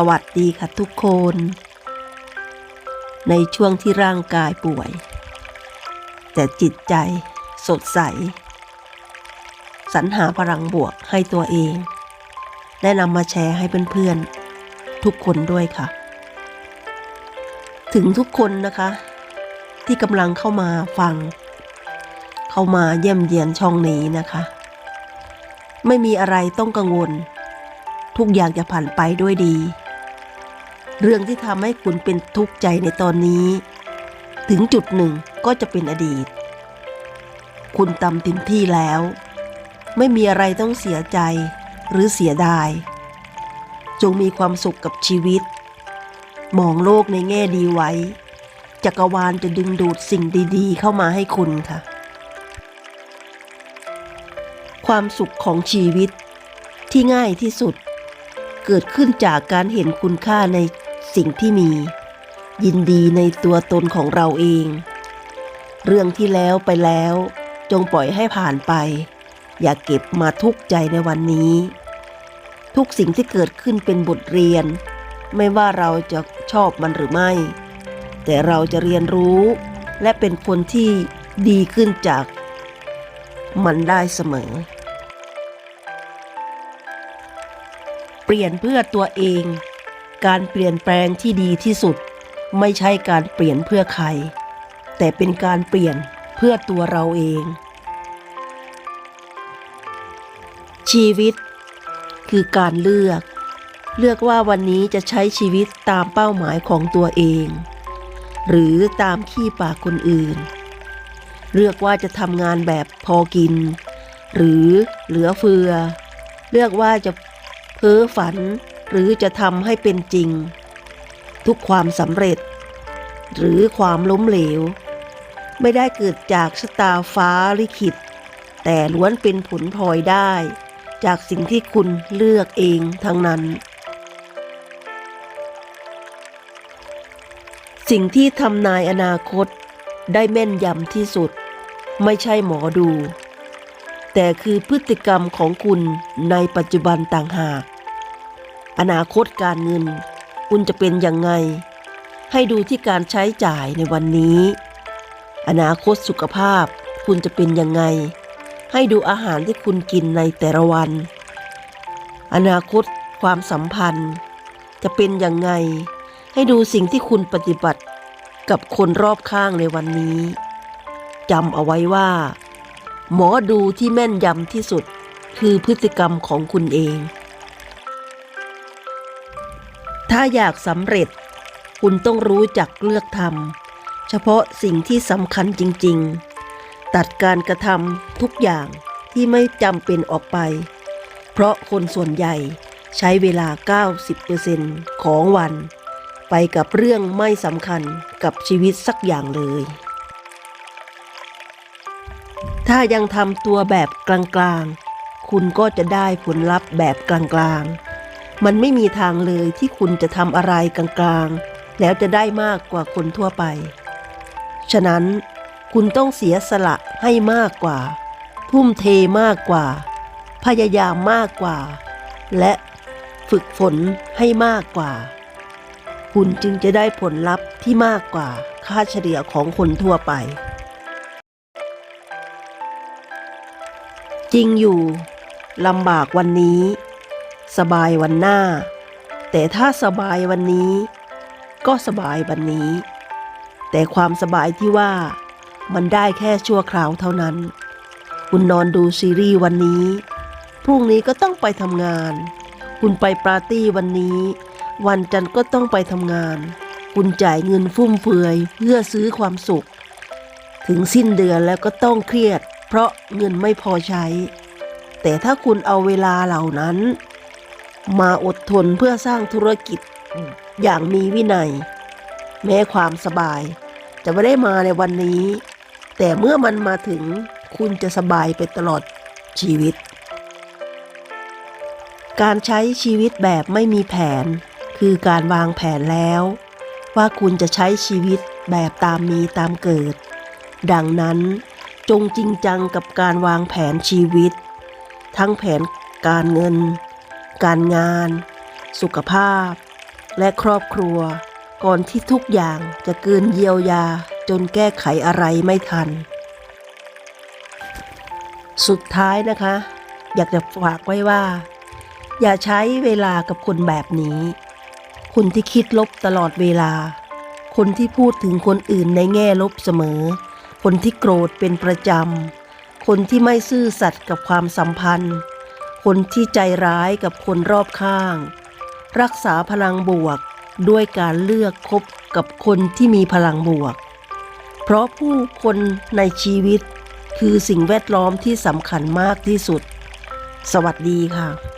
สวัสดีค่ะทุกคน ในช่วงที่ร่างกายป่วย แต่จิตใจสดใส สรรหาพลังบวกให้ตัวเอง และนำมาแชร์ให้เพื่อนๆ ทุกคนด้วยค่ะ ถึงทุกคนนะคะ ที่กำลังเข้ามาฟัง เข้ามาเยี่ยมเยียนช่องนี้นะคะ ไม่มีอะไรต้องกังวลทุกอย่างจะผ่านไปด้วยดี เรื่องที่ทำให้คุณเป็นทุกข์ใจในตอนนี้ ถึงจุดหนึ่งก็จะเป็นอดีต คุณตำเต็มที่แล้ว ไม่มีอะไรต้องเสียใจหรือเสียดาย จงมีความสุขกับชีวิต มองโลกในแง่ดีไว้ จักรวาลจะดึงดูดสิ่งดีๆ เข้ามาให้คุณค่ะ ความสุขของชีวิตที่ง่ายที่สุดเกิดขึ้นจากการเห็นคุณค่าใน สิ่งที่มี ยินดีในตัวตนของเราเอง เรื่องที่แล้วไปแล้ว จงปล่อยให้ผ่านไป อย่าเก็บมาทุกข์ใจในวันนี้ ทุกสิ่งที่เกิดขึ้นเป็นบทเรียน ไม่ว่าเราจะชอบมันหรือไม่ แต่เราจะเรียนรู้ และเป็นคนที่ดีขึ้นจาก มันได้เสมอ เปลี่ยนเพื่อตัวเอง การเปลี่ยนแปลงที่ดีที่สุด ไม่ใช่การเปลี่ยนเพื่อใคร แต่เป็นการเปลี่ยนเพื่อตัวเราเอง ชีวิต คือการเลือก เลือกว่าวันนี้จะใช้ชีวิตตามเป้าหมายของตัวเอง หรือตามขี้ปากคนอื่น เลือกว่าจะทำงานแบบพอกิน หรือเหลือเฟือ เลือกว่าจะเพ้อฝัน หรือจะทำให้เป็นจริง ทุกความสำเร็จ หรือความล้มเหลว ไม่ได้เกิดจากชะตาฟ้าลิขิต แต่ล้วนเป็นผลพลอยได้ จากสิ่งที่คุณเลือกเองทั้งนั้น สิ่งที่ทำนายอนาคตได้แม่นยำที่สุด ไม่ใช่หมอดู แต่คือพฤติกรรมของคุณในปัจจุบันต่างหาก อนาคตการเงิน คุณจะเป็นยังไง ให้ดูที่การใช้จ่ายในวันนี้ อนาคตสุขภาพ คุณจะเป็นยังไง ให้ดูอาหารที่คุณกินในแต่ละวัน อนาคตความสัมพันธ์ จะเป็นยังไง ให้ดูสิ่งที่คุณปฏิบัติกับคนรอบข้างในวันนี้จำเอาไว้ว่า หมอดูที่แม่นยำที่สุดคือพฤติกรรมของคุณเอง ถ้าอยากสำเร็จ คุณต้องรู้จักเลือกทำเฉพาะสิ่งที่สำคัญจริง ๆ ตัดการกระทำทุกอย่างที่ไม่จำเป็นออกไป เพราะคนส่วนใหญ่ใช้เวลา 90%ของวัน ไปกับเรื่องไม่สำคัญกับชีวิตสักอย่างเลย ถ้ายังทำตัวแบบกลางๆ คุณก็จะได้ผลลัพธ์แบบกลางๆ มันไม่มีทางเลยที่คุณจะทำอะไรกลางๆ แล้วจะได้มากกว่าคนทั่วไป ฉะนั้นคุณต้องเสียสละให้มากกว่า ทุ่มเทมากกว่า พยายามมากกว่า และฝึกฝนให้มากกว่า คุณจึงจะได้ผลลัพธ์ที่มากกว่าค่าเฉลี่ยของคนทั่วไป จริงอยู่ลำบากวันนี้ สบายวันหน้า แต่ถ้าสบายวันนี้ ก็สบายวันนี้ แต่ความสบายที่ว่ามันได้แค่ชั่วคราวเท่านั้น คุณนอนดูซีรีส์วันนี้ พรุ่งนี้ก็ต้องไปทำงาน คุณไปปาร์ตี้วันนี้ วันจันทร์ก็ต้องไปทำงาน คุณจ่ายเงินฟุ่มเฟือยเพื่อซื้อความสุข ถึงสิ้นเดือนแล้วก็ต้องเครียด เพราะเงินไม่พอใช้ แต่ถ้าคุณเอาเวลาเหล่านั้น มาอดทนเพื่อสร้างธุรกิจอย่างมีวินัย แม้ความสบาย จะไม่ได้มาในวันนี้ แต่เมื่อมันมาถึงคุณจะสบายไปตลอดชีวิต การใช้ชีวิตแบบไม่มีแผน คือการวางแผนแล้ว ว่าคุณจะใช้ชีวิตแบบตามมีตามเกิด ดังนั้นจงจริงจังกับการวางแผนชีวิต ทั้งแผนการเงิน การงาน สุขภาพ และครอบครัว ก่อนที่ทุกอย่างจะเกินเยียวยาจนแก้ไขอะไรไม่ทัน สุดท้ายนะคะ อยากจะฝากไว้ว่า อย่าใช้เวลากับคนแบบนี้ คนที่คิดลบตลอดเวลา คนที่พูดถึงคนอื่นในแง่ลบเสมอ คนที่โกรธเป็นประจำ คนที่ไม่ซื่อสัตย์กับความสัมพันธ์ คนที่ใจร้ายกับคนรอบข้าง รักษาพลังบวกด้วยการเลือกคบกับคนที่มีพลังบวก เพราะผู้คนในชีวิตคือสิ่งแวดล้อมที่สำคัญมากที่สุด สวัสดีค่ะ